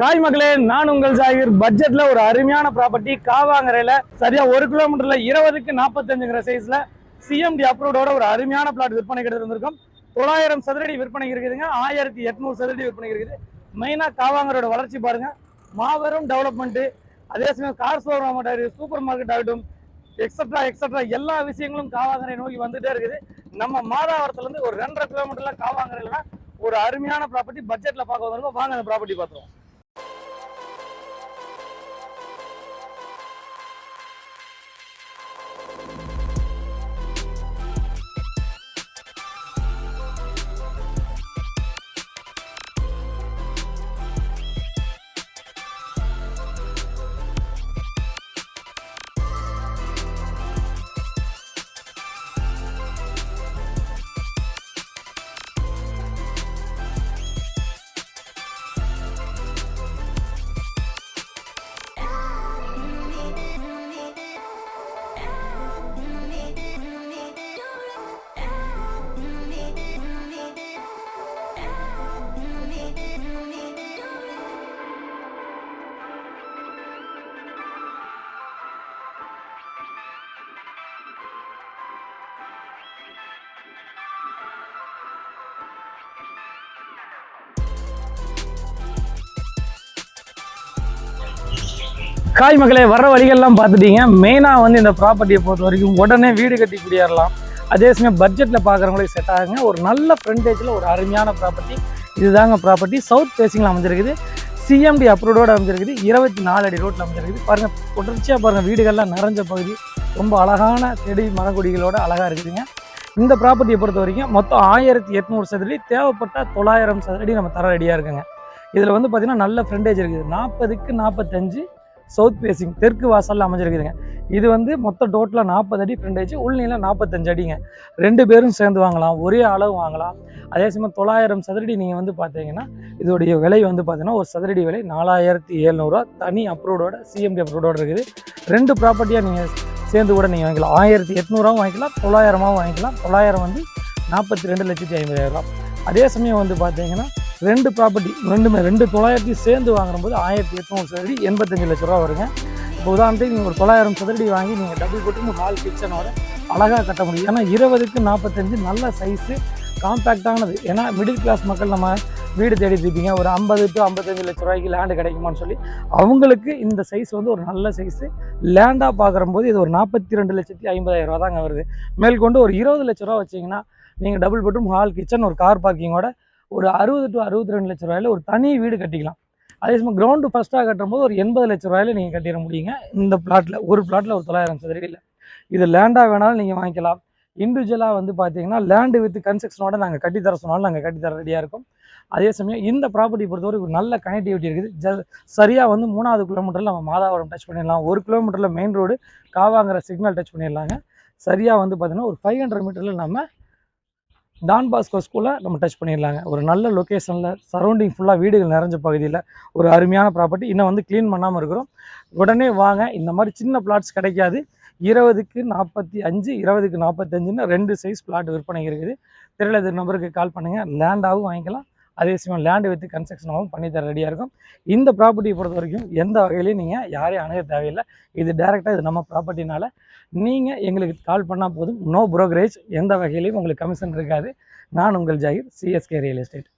Hi மக்களே நான் உங்கள் ஜாகிர். பட்ஜெட்ல ஒரு அருமையான ப்ராப்பர்ட்டி காவாங்கரையில சரியா ஒரு கிலோமீட்டர்ல இருபதுக்கு நாற்பத்தஞ்சுங்கிற சைஸ்ல சிஎம்டி அப்ரூவோட ஒரு அருமையான பிளாட் விற்பனை கிட்ட தொள்ளாயிரம் சதுரடி விற்பனை இருக்குதுங்க. ஆயிரத்தி எட்நூறு சதுரடி விற்பனை இருக்குது. மெயினா காவாங்கரோட வளர்ச்சி பாருங்க. மாபெரும் டெவலப்மெண்ட் அதே சமயம் கார் ஷோரூம் ஆகட்டும் சூப்பர் மார்க்கெட் ஆகட்டும் எக்ஸட்ரா எக்ஸட்ரா எல்லா விஷயங்களும் காவாங்கரை நோக்கி வந்துட்டே இருக்குது. நம்ம மாதாவரத்துல இருந்து ஒரு ரெண்டரை கிலோமீட்டர்ல காவாங்கரையில ஒரு அருமையான ப்ராப்பர்ட்டி பட்ஜெட்ல பார்க்க வந்திருக்கோம். வாங்க அந்த ப்ராப்பர்ட்டி பார்த்துருவோம். காய் மக்களே வர வழிகள்லாம் பார்த்துட்டீங்க. மெயினாக வந்து இந்த ப்ராப்பர்ட்டியை பொறுத்த வரைக்கும் உடனே வீடு கட்டி குடியேறலாம். அதே சமயம் பட்ஜெட்டில் பார்க்குறவங்களுக்கு செட் ஆகுங்க. ஒரு நல்ல ஃப்ரண்டேஜில் ஒரு அருமையான ப்ராப்பர்ட்டி இதுதாங்க ப்ராப்பர்ட்டி சவுத் ஃபேஸிங்கில் அமைஞ்சிருக்குது. சிஎம்டி அப்ரூவோட அமைஞ்சிருக்குது. இருபத்தி நாலு அடி ரோட்டில் அமைஞ்சிருக்குது. பாருங்கள் தொடர்ச்சியாக பாருங்கள் வீடுகள்லாம் நிறைஞ்ச பகுதி. ரொம்ப அழகான செடி மரக்கொடிகளோட அழகாக இருக்குதுங்க. இந்த ப்ராப்பர்ட்டியை பொறுத்த வரைக்கும் மொத்தம் ஆயிரத்தி எட்நூறு சதுரடி தேவைப்பட்டால் தொள்ளாயிரம் சதுரடி நம்ம தர ரெடியாக இருக்குங்க. இதில் வந்து பார்த்திங்கன்னா நல்ல ஃப்ரண்டேஜ் இருக்குது. நாற்பதுக்கு நாற்பத்தஞ்சு சவுத் பேசிங் தெற்கு வாசலில் அமைஞ்சிருக்குதுங்க. இது வந்து மொத்த டோட்டலாக நாற்பது அடி ஃப்ரண்டேஜ் உள்நீளம் நாற்பத்தஞ்சு அடிங்க. ரெண்டு பேரும் சேர்ந்து வாங்கலாம் ஒரே அளவு வாங்கலாம். அதே சமயம் தொள்ளாயிரம் சதுரடி நீங்கள் வந்து பார்த்தீங்கன்னா இதோடைய விலை வந்து பார்த்தீங்கன்னா ஒரு சதுரடி விலை நாலாயிரத்தி எழுநூறுவா. தனி அப்ரூவோட சிஎம்டி அப்ரூவோட இருக்குது. ரெண்டு ப்ராப்பர்ட்டியாக நீங்கள் சேர்ந்து கூட நீங்கள் வாங்கிக்கலாம். ஆயிரத்தி எட்நூறாவும் வாங்கிக்கலாம் தொள்ளாயிரமாவும் வாங்கிக்கலாம். தொள்ளாயிரம் வந்து நாற்பத்தி ரெண்டு லட்சத்தி ஐம்பதாயிரம் அதே சமயம் வந்து பார்த்தீங்கன்னா ரெண்டு ப்ராப்பர்ட்டி ரெண்டுமே ரெண்டு தொள்ளாயிரத்தி சேர்ந்து வாங்கும்போது ஆயிரத்தி எட்நூறு சதுரடி எண்பத்தஞ்சு லட்ச ரூபா வருங்க. இப்போ உதாரணத்துக்கு நீங்கள் ஒரு தொள்ளாயிரம் சதுரடி வாங்கி நீங்கள் டபுள் போட்டு ஹால் கிச்சனோட அழகாக கட்ட முடியும். ஏன்னா இருபதுக்கு நாற்பத்தஞ்சு நல்ல சைஸு காம்பேக்டானது ஏன்னா மிடில் கிளாஸ் மக்கள் நம்ம வீடு தேடிட்டு இருப்பீங்க ஒரு ஐம்பது டு ஐம்பத்தஞ்சு லட்ச ரூபாய்க்கு லேண்டு கிடைக்குமான்னு சொல்லி அவங்களுக்கு இந்த சைஸ் வந்து ஒரு நல்ல சைஸு லேண்டாக பார்க்குறம்போது இது ஒரு நாற்பத்தி ரெண்டு லட்சத்தி ஐம்பதாயிரம் ரூபா தாங்க வருது. மேற்கொண்டு ஒரு இருபது லட்ச ரூபா வச்சிங்கன்னா நீங்கள் டபுள் பெட்ரூம் ஹால் கிச்சன் ஒரு கார் பார்க்கிங்கோட ஒரு அறுபது டு அறுபத்தி ரெண்டு லட்ச ரூபாயில ஒரு தனி வீடு கட்டிக்கலாம். அதே சமயம் கிரவுண்டு ஃபஸ்ட்டாக கட்டும் போது ஒரு எண்பது லட்ச ரூபாயில நீங்கள் கட்டிட முடியுங்க. இந்த பிளாட்டில் ஒரு பிளாட்டில் ஒரு தொள்ளாயிரம் சதுரடியில் இது லேண்டாக வேணாலும் நீங்கள் வாங்கிக்கலாம். இண்டிவிஜுவலாக வந்து பார்த்தீங்கன்னா லேண்டு வித் கன்ஸ்ட்ரக்ஷனோட நாங்கள் கட்டித்தர சொன்னாலும் நாங்கள் கட்டித்தர ரெடியாக இருக்கும். அதே சமயம் இந்த ப்ராப்பர்ட்டி பொறுத்தவரை ஒரு நல்ல கனெக்டிவிட்டி இருக்குது. ஜ சரியாக வந்து மூணாவது கிலோமீட்டரில் நம்ம மாதாவரம் டச் பண்ணிடலாம். ஒரு கிலோமீட்டரில் மெயின் ரோடு காவாங்கிற சிக்னல் டச் பண்ணிடலாங்க. சரியாக வந்து பார்த்திங்கன்னா ஒரு ஃபைவ் ஹண்ட்ரட் மீட்டரில் நம்ம டான் பாஸ்கோ ஸ்கூலில் நம்ம டச் பண்ணிடலாங்க. ஒரு நல்ல லொக்கேஷனில் சரௌண்டிங் ஃபுல்லாக வீடுகள் நிறைஞ்ச பகுதியில் ஒரு அருமையான ப்ராப்பர்ட்டி இன்னும் வந்து க்ளீன் பண்ணாமல் இருக்கிறோம். உடனே வாங்க. இந்த மாதிரி சின்ன பிளாட்ஸ் கிடைக்காது. இருபதுக்கு நாற்பத்தி அஞ்சு இருபதுக்கு நாற்பத்தஞ்சுன்னு ரெண்டு சைஸ் பிளாட் விற்பனை இருக்குது. தெரியல நம்பருக்கு கால் பண்ணுங்கள் லேண்டாகவும் வாங்கிக்கலாம். அதே சமயம் லேண்டு வித்து கன்ஸ்ட்ரக்ஷனாகவும் பண்ணி தர ரெடியாக இருக்கும். இந்த ப்ராப்பர்ட்டியை பொறுத்த வரைக்கும் எந்த வகையிலையும் நீங்கள் யாரையும் அணுக தேவையில்லை. இது டேரெக்டாக இது நம்ம ப்ராப்பர்ட்டினால நீங்கள் எங்களுக்கு கால் பண்ணால் போதும். நோ ப்ரோக்கரேஜ் எந்த வகையிலையும் உங்களுக்கு கமிஷன் இருக்காது. நான் உங்கள் ஜாகிர் சிஎஸ்கே ரியல் எஸ்டேட்